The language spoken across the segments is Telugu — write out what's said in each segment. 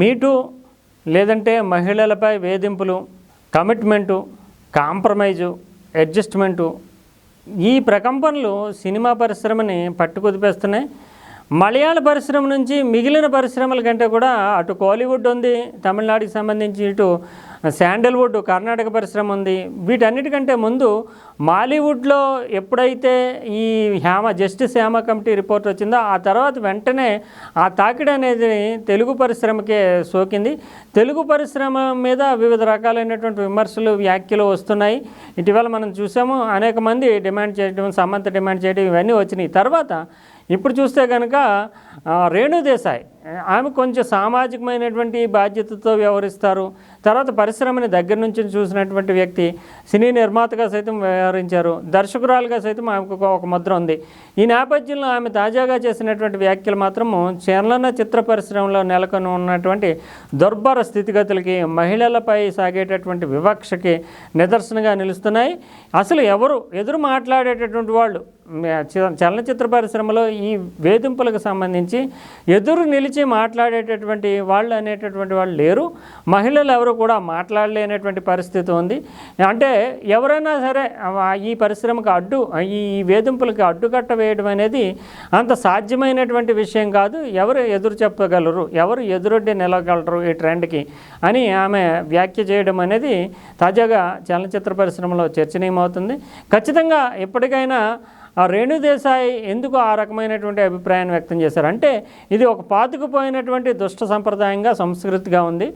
మీటు లేదంటే మహిళలపై వేధింపులు కమిట్మెంటు కాంప్రమైజు అడ్జస్ట్మెంటు ఈ ప్రకంపనలు సినిమా పరిశ్రమని పట్టుకొదిపేస్తున్నాయి. మలయాళ పరిశ్రమ నుంచి మిగిలిన పరిశ్రమల కంటే కూడా అటు కోలీవుడ్ ఉంది తమిళనాడుకి సంబంధించి ఇటు శాండల్వుడ్ కర్ణాటక పరిశ్రమ ఉంది. వీటన్నిటికంటే ముందు మాలీవుడ్లో ఎప్పుడైతే ఈ Hema justice Hema committee report వచ్చిందో ఆ తర్వాత వెంటనే ఆ తాకిడి అనేది తెలుగు పరిశ్రమకే సోకింది. తెలుగు పరిశ్రమ మీద వివిధ రకాలైనటువంటి విమర్శలు వ్యాఖ్యలు వస్తున్నాయి. ఇటీవల మనం చూసాము అనేక మంది డిమాండ్ చేయడం సమంత డిమాండ్ చేయడం ఇవన్నీ వచ్చినాయి. తర్వాత ఇప్పుడు చూస్తే కనుక రేణుదేశాయ్ రేణు దేశాయ్ ఆమె కొంచెం సామాజికమైనటువంటి బాధ్యతతో వ్యవహరిస్తారు. తర్వాత పరిశ్రమని దగ్గర నుంచి చూసినటువంటి వ్యక్తి సినీ నిర్మాతగా సైతం వ్యవహరించారు. దర్శకురాలుగా సైతం ఆమెకు ఒక- ముద్ర ఉంది. ఈ నేపథ్యంలో ఆమె తాజాగా చేసినటువంటి వ్యాఖ్యలు మాత్రము చలన చిత్ర పరిశ్రమలో నెలకొని ఉన్నటువంటి దుర్భర స్థితిగతులకి మహిళలపై సాగేటటువంటి వివక్షకి నిదర్శనగా నిలుస్తున్నాయి. అసలు ఎవరు ఎదురు మాట్లాడేటటువంటి వాళ్ళు? చలనచిత్ర పరిశ్రమలో ఈ వేధింపులకు సంబంధించి ఎదురు నిలిచి మాట్లాడేటటువంటి వాళ్ళు అనేటటువంటి వాళ్ళు లేరు. మహిళలు ఎవరు కూడా మాట్లాడలేనటువంటి పరిస్థితి ఉంది. అంటే ఎవరైనా సరే ఈ పరిశ్రమకు అడ్డు ఈ వేధింపులకి వేధింపులకు అడ్డుకట్ట వేయడం అనేది అంత సాధ్యమైనటువంటి విషయం కాదు. ఎవరు ఎదురు చెప్పగలరు? ఎవరు ఎదురొడ్డి నిలగలరు ఈ ట్రెండ్కి? అని ఆమె వ్యాఖ్య చేయడం అనేది తాజాగా చలనచిత్ర పరిశ్రమలో చర్చనీయమవుతుంది. ఖచ్చితంగా ఎప్పటికైనా ఆ రేణు దేశాయ్ ఎందుకు ఆ రకమైనటువంటి అభిప్రాయాన్ని వ్యక్తం చేశారు? అంటే ఇది ఒక పాతుకుపోయినటువంటి దుష్ట సంప్రదాయంగా సంస్కృతిగా ఉంది.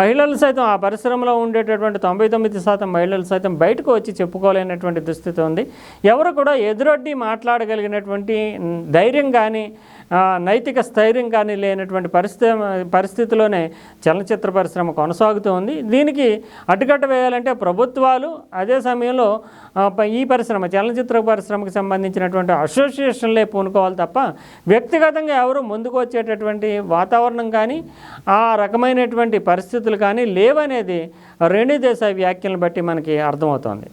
మహిళలు సైతం ఆ పరిశ్రమలో ఉండేటటువంటి తొంభై తొమ్మిది శాతం మహిళలు సైతం బయటకు వచ్చి చెప్పుకోలేనటువంటి దుస్థితి ఉంది. ఎవరు కూడా ఎదురొడ్డి మాట్లాడగలిగినటువంటి ధైర్యం కానీ నైతిక స్థైర్యం కానీ లేనటువంటి పరిస్థితి పరిస్థితిలోనే చలనచిత్ర పరిశ్రమ కొనసాగుతూ ఉంది. దీనికి అడ్డుకట్ట వేయాలంటే ప్రభుత్వాలు అదే సమయంలో ఈ పరిశ్రమ చలనచిత్ర పరిశ్రమకు సంబంధించినటువంటి అసోసియేషన్లే పూనుకోవాలి తప్ప వ్యక్తిగతంగా ఎవరు ముందుకు వచ్చేటటువంటి వాతావరణం కానీ ఆ రకమైనటువంటి పరిస్థితులు కానీ లేవనేది రెండు దేశాయ్ వ్యాఖ్యలను బట్టి మనకి అర్థమవుతోంది.